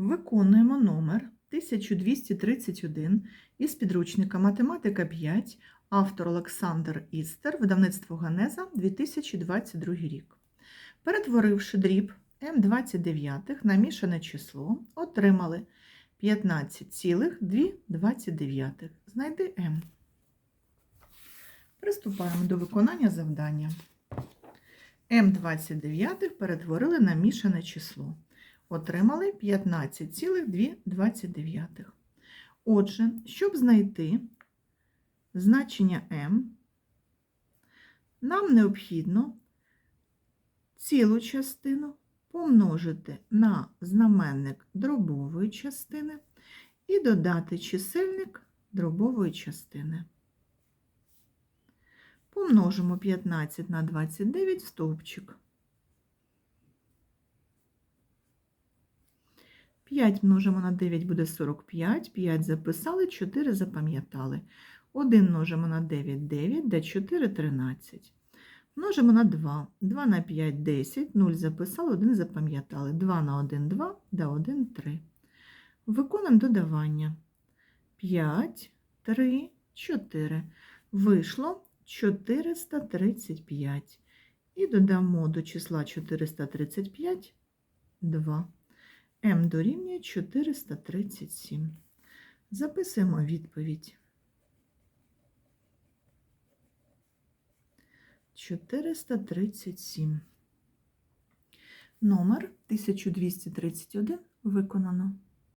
Виконуємо номер 1231 із підручника Математика 5, автор Олександр Істер, видавництво Ганеза, 2022 рік. Перетворивши дріб М29 на мішане число, отримали 15,2. Знайди М. Приступаємо до виконання завдання. М29 перетворили на мішане число. Отримали 15,2. Отже, щоб знайти значення m, нам необхідно цілу частину помножити на знаменник дробової частини і додати чисельник дробової частини. Помножимо 15 на 29 в стовпчик. 5 множимо на 9 буде 45, 5 записали, 4 запам'ятали. 1 множимо на 9 9, да 4 13. Множимо на 2. 2 на 5 10, 0 записали, 1 запам'ятали. 2 на 1 2, да 1 3. Виконуємо додавання. 5, 3, 4. Вийшло 435. І додамо до числа 435 2. М дорівнює 437. Записуємо відповідь. 437. Номер 1231 виконано.